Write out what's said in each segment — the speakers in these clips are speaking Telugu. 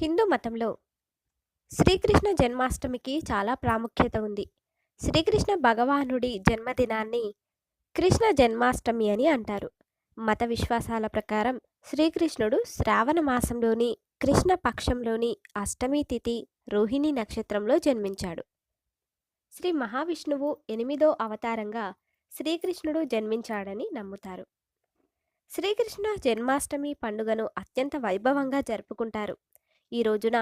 హిందూ మతంలో శ్రీకృష్ణ జన్మాష్టమికి చాలా ప్రాముఖ్యత ఉంది. శ్రీకృష్ణ భగవానుడి జన్మదినాన్ని కృష్ణ జన్మాష్టమి అని అంటారు. మత విశ్వాసాల ప్రకారం శ్రీకృష్ణుడు శ్రావణ మాసంలోని కృష్ణ పక్షంలోని అష్టమి తిథి రోహిణి నక్షత్రంలో జన్మించాడు. శ్రీ మహావిష్ణువు ఎనిమిదో అవతారంగా శ్రీకృష్ణుడు జన్మించాడని నమ్ముతారు. శ్రీకృష్ణ జన్మాష్టమి పండుగను అత్యంత వైభవంగా జరుపుకుంటారు. ఈ రోజున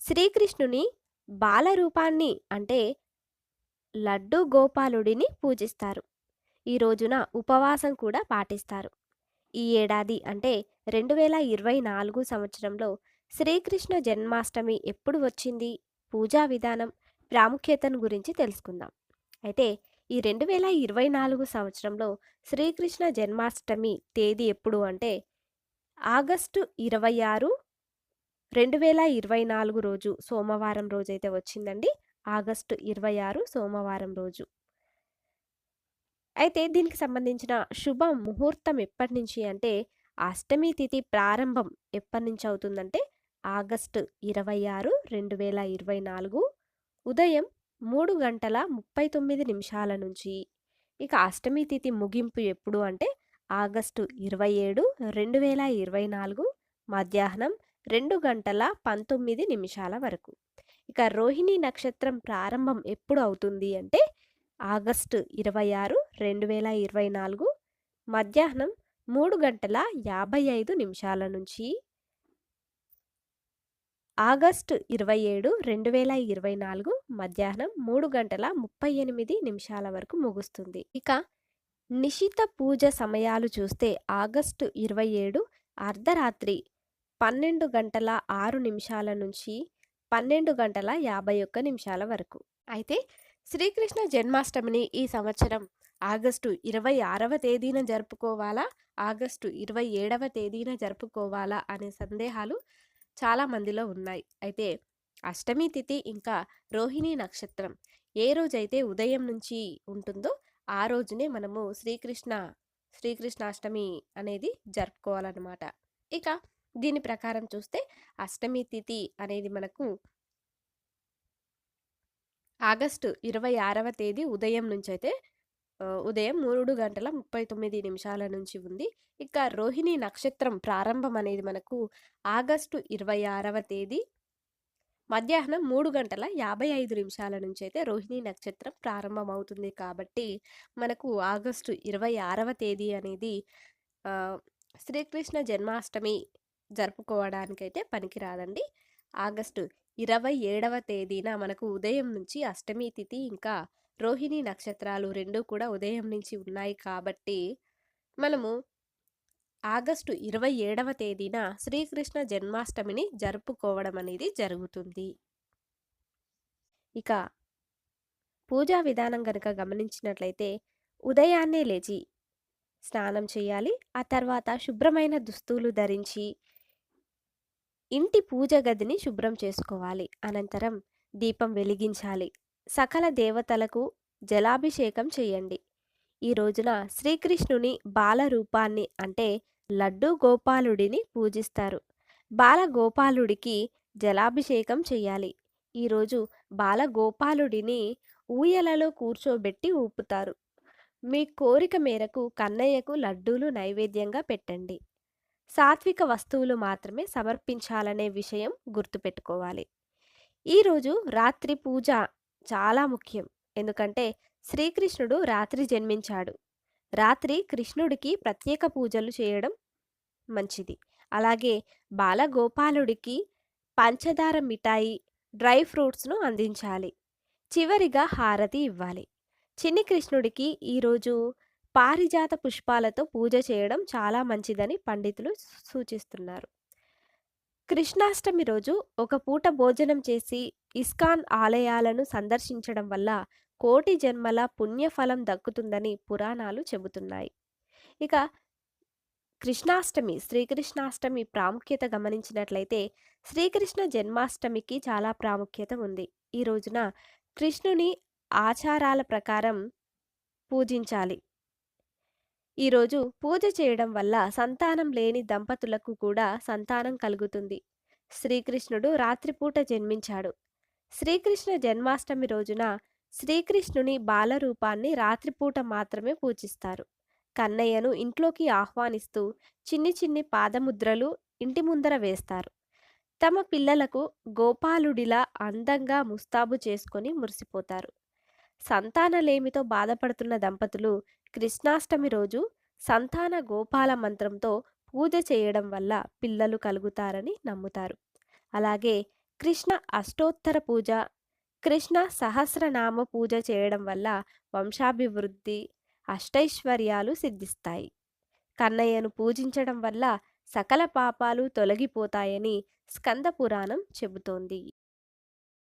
శ్రీకృష్ణుని బాలరూపాన్ని అంటే లడ్డు గోపాలుడిని పూజిస్తారు. ఈ రోజున ఉపవాసం కూడా పాటిస్తారు. ఈ ఏడాది అంటే రెండు వేల ఇరవై నాలుగు సంవత్సరంలో శ్రీకృష్ణ జన్మాష్టమి ఎప్పుడు వచ్చింది? పూజా విధానం ప్రాముఖ్యతను గురించి తెలుసుకుందాం. అయితే ఈ రెండు వేల ఇరవై నాలుగు సంవత్సరంలో శ్రీకృష్ణ జన్మాష్టమి తేదీ ఎప్పుడు అంటే ఆగస్టు ఇరవై ఆరు రెండు వేల ఇరవై నాలుగు రోజు సోమవారం రోజైతే వచ్చిందండి. ఆగస్టు ఇరవై ఆరు సోమవారం రోజు. అయితే దీనికి సంబంధించిన శుభ ముహూర్తం ఎప్పటి నుంచి అంటే అష్టమి తిథి ప్రారంభం ఎప్పటి నుంచి అవుతుందంటే ఆగస్టు ఇరవై ఆరు రెండు వేల ఇరవై నాలుగు ఉదయం మూడు గంటల ముప్పై తొమ్మిది నిమిషాల నుంచి. ఇక అష్టమి తిథి ముగింపు ఎప్పుడు అంటే ఆగస్టు ఇరవై ఏడు రెండు వేల ఇరవై నాలుగు మధ్యాహ్నం రెండు గంటల పంతొమ్మిది నిమిషాల వరకు. ఇక రోహిణి నక్షత్రం ప్రారంభం ఎప్పుడు అవుతుంది అంటే ఆగస్టు ఇరవై ఆరు రెండు వేల ఇరవై నాలుగు మధ్యాహ్నం మూడు గంటల యాభై ఐదు నిమిషాల నుంచి ఆగస్టు ఇరవై ఏడు రెండు వేల ఇరవై నాలుగు మధ్యాహ్నం మూడు గంటల ముప్పై ఎనిమిది నిమిషాల వరకు ముగుస్తుంది. ఇక నిశిత పూజ సమయాలు చూస్తే ఆగస్టు ఇరవై ఏడు అర్ధరాత్రి పన్నెండు గంటల ఆరు నిమిషాల నుంచి పన్నెండు గంటల యాభై ఒక్క నిమిషాల వరకు. అయితే శ్రీకృష్ణ జన్మాష్టమిని ఈ సంవత్సరం ఆగస్టు ఇరవై ఆరవ తేదీన జరుపుకోవాలా? ఆగస్టు ఇరవై ఏడవ తేదీన జరుపుకోవాలా? అనే సందేహాలు చాలా మందిలో ఉన్నాయి. అయితే అష్టమి తిథి ఇంకా రోహిణి నక్షత్రం ఏ రోజైతే ఉదయం నుంచి ఉంటుందో ఆ రోజునే మనము శ్రీకృష్ణ శ్రీకృష్ణాష్టమి అనేది జరుపుకోవాలన్నమాట. ఇక దీని ప్రకారం చూస్తే అష్టమి తిథి అనేది మనకు ఆగస్టు ఇరవై ఆరవ తేదీ ఉదయం నుంచి అయితే ఉదయం మూడు గంటల ముప్పై తొమ్మిది నిమిషాల నుంచి ఉంది. ఇక రోహిణి నక్షత్రం ప్రారంభం అనేది మనకు ఆగస్టు ఇరవై ఆరవ తేదీ. మధ్యాహ్నం మూడు గంటల యాభై ఐదు నిమిషాల నుంచి అయితే రోహిణి నక్షత్రం ప్రారంభం అవుతుంది కాబట్టి మనకు ఆగస్టు ఇరవై ఆరవ తేదీ అనేది శ్రీకృష్ణ జన్మాష్టమి జరుపుకోవడానికైతే పనికిరాదండి. ఆగస్టు ఇరవై ఏడవ తేదీన మనకు ఉదయం నుంచి అష్టమి తిథి ఇంకా రోహిణి నక్షత్రాలు రెండు కూడా ఉదయం నుంచి ఉన్నాయి కాబట్టి మనము ఆగస్టు ఇరవై ఏడవ తేదీన శ్రీకృష్ణ జన్మాష్టమిని జరుపుకోవడం అనేది జరుగుతుంది. ఇక పూజా విధానం కనుక గమనించినట్లయితే ఉదయాన్నే లేచి స్నానం చేయాలి ఆ తర్వాత శుభ్రమైన దుస్తులు ధరించి ఇంటి పూజ గదిని శుభ్రం చేసుకోవాలి. అనంతరం దీపం వెలిగించాలి. సకల దేవతలకు జలాభిషేకం చేయండి. ఈ రోజున శ్రీకృష్ణుని బాల రూపాన్ని అంటే లడ్డు గోపాలుడిని పూజిస్తారు. బాలగోపాలుడికి జలాభిషేకం చేయాలి. ఈరోజు బాలగోపాలుడిని ఊయలలో కూర్చోబెట్టి ఊపుతారు. మీ కోరిక మేరకు కన్నయ్యకు లడ్డూలు నైవేద్యంగా పెట్టండి. సాత్విక వస్తువులు మాత్రమే సమర్పించాలనే విషయం గుర్తుపెట్టుకోవాలి. ఈరోజు రాత్రి పూజ చాలా ముఖ్యం. ఎందుకంటే శ్రీకృష్ణుడు రాత్రి జన్మించాడు. రాత్రి కృష్ణుడికి ప్రత్యేక పూజలు చేయడం మంచిది. అలాగే బాలగోపాలుడికి పంచదార మిఠాయి డ్రై ఫ్రూట్స్ను అందించాలి. చివరిగా హారతి ఇవ్వాలి. చిన్ని కృష్ణుడికి ఈరోజు పారిజాత పుష్పాలతో పూజ చేయడం చాలా మంచిదని పండితులు సూచిస్తున్నారు. కృష్ణాష్టమి రోజు ఒక పూట భోజనం చేసి ఇస్కాన్ ఆలయాలను సందర్శించడం వల్ల కోటి జన్మల పుణ్యఫలం దక్కుతుందని పురాణాలు చెబుతున్నాయి. ఇక కృష్ణాష్టమి శ్రీకృష్ణాష్టమి ప్రాముఖ్యత గమనించినట్లయితే శ్రీకృష్ణ జన్మాష్టమికి చాలా ప్రాముఖ్యత ఉంది. ఈ రోజున కృష్ణుని ఆచారాల ప్రకారం పూజించాలి. ఈరోజు పూజ చేయడం వల్ల సంతానం లేని దంపతులకు కూడా సంతానం కలుగుతుంది. శ్రీకృష్ణుడు రాత్రిపూట జన్మించాడు. శ్రీకృష్ణ జన్మాష్టమి రోజున శ్రీకృష్ణుని బాలరూపాన్ని రాత్రిపూట మాత్రమే పూజిస్తారు. కన్నయ్యను ఇంట్లోకి ఆహ్వానిస్తూ చిన్ని చిన్ని పాదముద్రలు ఇంటి ముందర వేస్తారు. తమ పిల్లలకు గోపాలుడిలా అందంగా ముస్తాబు చేసుకొని మురిసిపోతారు. సంతానలేమితో బాధపడుతున్న దంపతులు కృష్ణాష్టమి రోజు సంతాన గోపాల మంత్రంతో పూజ చేయడం వల్ల పిల్లలు కలుగుతారని నమ్ముతారు. అలాగే కృష్ణ అష్టోత్తర పూజ కృష్ణ సహస్రనామ పూజ చేయడం వల్ల వంశాభివృద్ధి అష్టైశ్వర్యాలు సిద్ధిస్తాయి. కన్నయ్యను పూజించడం వల్ల సకల పాపాలు తొలగిపోతాయని స్కంద పురాణం చెబుతోంది.